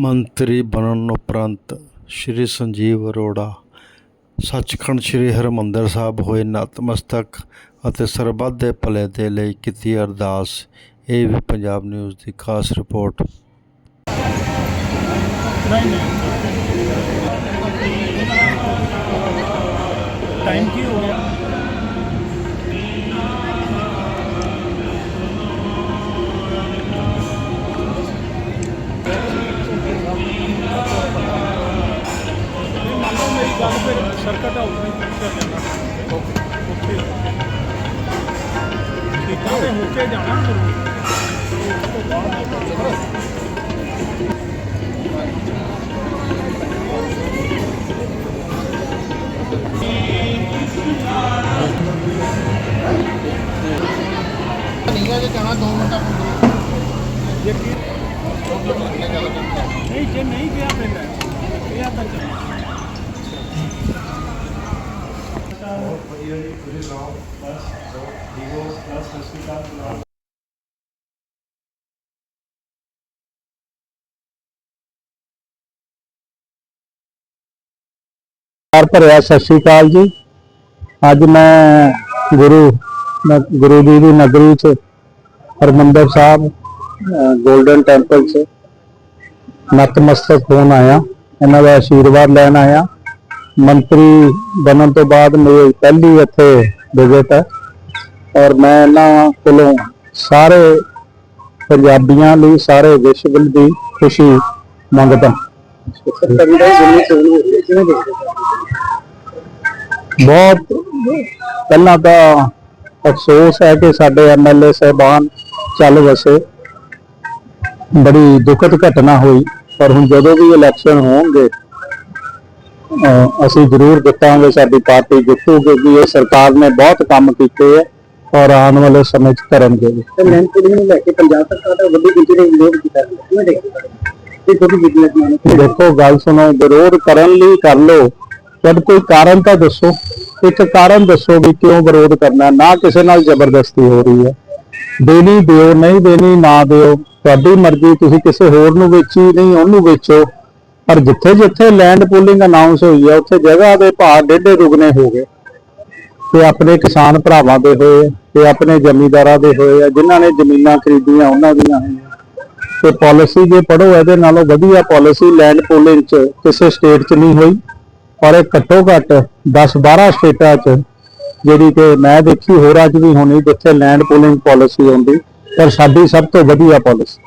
ਮੰਤਰੀ ਬਣਨ ਉਪਰੰਤ ਸ਼੍ਰੀ ਸੰਜੀਵ ਅਰੋੜਾ, ਸੱਚਖੰਡ ਸ਼੍ਰੀ ਹਰਮੰਦਰ ਸਾਹਿਬ ਹੋਏ ਨਤਮਸਤਕ ਅਤੇ ਸਰਬੱਤ ਦੇ ਭਲੇ ਦੇ ਲਈ ਕੀਤੀ ਅਰਦਾਸ, ਇਹ ਵੀ ਪੰਜਾਬ ਨਿਊਜ਼ ਦੀ ਖਾਸ ਰਿਪੋਰਟ। ਗੱਲ ਫਿਰ ਸਰਕਟ ਹਾਊਸ ਵਿੱਚ ਪਹੁੰਚਿਆ ਜਾਣਾ ਓਕੇ ਠੀਕਾਂ ਤੇ ਹੋ ਕੇ ਜਾਣਾ ਜ਼ਰੂਰ ਉਸ ਤੋਂ ਬਾਅਦ ਨਹੀਂ ਜੇ ਨਹੀਂ ਗਿਆ ਪੈਂਦਾ ਇਹ ਤਾਂ ਚੱਲ ਪਿਆਰ ਭਰਿਆ ਸਤਿ ਸ਼੍ਰੀ ਅਕਾਲ ਜੀ ਅੱਜ ਮੈਂ ਗੁਰੂ ਨ- ਗੁਰੂ ਜੀ ਦੀ ਨਗਰੀ ਚ ਹਰਮੰਦਰ ਸਾਹਿਬ 골ਡਨ ਟੈਂਪਲ ਚ ਨਤਮਸਤਕ ਹੋਣ ਆਇਆ ਇਹਨਾਂ ਦਾ ਆਸ਼ੀਰਵਾਦ ਲੈਣ ਆਇਆ ਮੰਤਰੀ ਬਣਨ ਤੋਂ ਬਾਅਦ ਮੇਰੀ ਪਹਿਲੀ ਇੱਥੇ ਵਿਜ਼ਿਟ ਹੈ। ਔਰ ਮੈਂ ਇਹਨਾਂ ਕੋਲੋਂ ਸਾਰੇ ਪੰਜਾਬੀਆਂ ਲਈ, ਸਾਰੇ ਵਿਸ਼ਵ ਦੀ ਖੁਸ਼ੀ ਮੰਗਦਾ। ਬਹੁਤ ਪਹਿਲਾਂ ਤਾਂ ਅਫਸੋਸ ਹੈ ਕਿ ਸਾਡੇ ਐਮਐਲਏ ਸਹਿਬਾਨ ਚੱਲ ਵਸੇ। ਬੜੀ ਦੁਖਦ ਘਟਨਾ ਹੋਈ, ਪਰ ਹੁਣ ਜਦੋਂ ਵੀ ਇਲੈਕਸ਼ਨ ਹੋਣਗੇ ਅਸੀਂ ਜ਼ਰੂਰ ਜਿੱਤਾਂਗੇ ਸਾਡੀ ਪਾਰਟੀ ਜਿੱਤੂਗੀ ਇਹ ਸਰਕਾਰ ਨੇ ਬਹੁਤ ਕੰਮ ਕੀਤੇ ਹੈ ਔਰ ਆਉਣ ਵਾਲੇ ਸਮੇਂ 'ਚ ਕਰਨਗੇ ਲੈਂਡ ਪੁਲਿੰਗ ਨੂੰ ਲੈ ਕੇ ਪੰਜਾਬ ਸਰਕਾਰ ਦਾ ਵੱਡੀ ਗਿਣਤੀ ਦੇ ਵਿਰੋਧ ਕੀਤਾ ਗਿਆ ਕਿਵੇਂ ਦੇਖਦੇ ਹੋ? ਇਹ ਛੋਟੀ ਬਿਜ਼ਨਸਮੈਨ ਦੇਖੋ ਗੱਲ ਸੁਣੋ ਵਿਰੋਧ ਕਰਨ ਲਈ ਕਰ ਲੋ ਜਦ ਕੋਈ ਕਾਰਨ ਤਾਂ ਦੱਸੋ। ਇੱਕ ਕਾਰਨ ਦੱਸੋ ਵੀ ਕਿਉਂ ਵਿਰੋਧ ਕਰਨਾ ਨਾ ਕਿਸੇ ਨਾਲ ਜ਼ਬਰਦਸਤੀ ਹੋ ਰਹੀ ਹੈ। ਦੇਣੀ ਦਿਓ ਨਹੀਂ ਦੇਣੀ ਨਾ ਦਿਓ। ਤੁਹਾਡੀ ਮਰਜ਼ੀ ਤੁਸੀਂ ਕਿਸੇ ਹੋਰ ਨੂੰ ਵੇਚੀ ਨਹੀਂ ਉਹਨੂੰ ਵੇਚੋ। ਪਰ ਜਿੱਥੇ ਜਿੱਥੇ ਲੈਂਡ ਪੂਲਿੰਗ ਅਨਾਉਂਸ ਹੋਈ ਹੈ ਉੱਥੇ ਜਗ੍ਹਾ ਦੇ ਭਾਅ ਡੇਢੇ ਦੁੱਗਣੇ ਹੋ ਗਏ। ਤੇ ਆਪਣੇ ਕਿਸਾਨ ਭਰਾਵਾਂ ਦੇ ਹੋਏ ਆ, ਤੇ ਆਪਣੇ ਜ਼ਮੀਂਦਾਰਾਂ ਦੇ ਹੋਏ ਆ ਜਿਨ੍ਹਾਂ ਨੇ ਜ਼ਮੀਨਾਂ ਖਰੀਦੀਆਂ ਉਹਨਾਂ ਦੀਆਂ ਹੋਈਆਂ ਤੇ ਪਾਲਿਸੀ ਜੇ ਪੜੋ ਇਹਦੇ ਨਾਲੋਂ ਵਧੀਆ ਪਾਲਿਸੀ ਲੈਂਡ ਪੂਲਿੰਗ ਚ ਕਿਸੇ ਸਟੇਟ ਚ ਨਹੀਂ ਹੋਈ ਪਰ ਇਹ ਘੱਟੋ ਘੱਟ 10 12 ਸਟੇਟਾਂ ਚ ਜਿਹੜੀ ਕਿ ਮੈਂ ਦੇਖੀ ਹੋਰਾਂ ਚ ਵੀ ਹੋਣੀ ਜਿੱਥੇ ਲੈਂਡ ਪੂਲਿੰਗ ਪਾਲਿਸੀ ਹੁੰਦੀ ਪਰ ਸਾਡੀ ਸਭ ਤੋਂ ਵਧੀਆ ਪਾਲਿਸੀ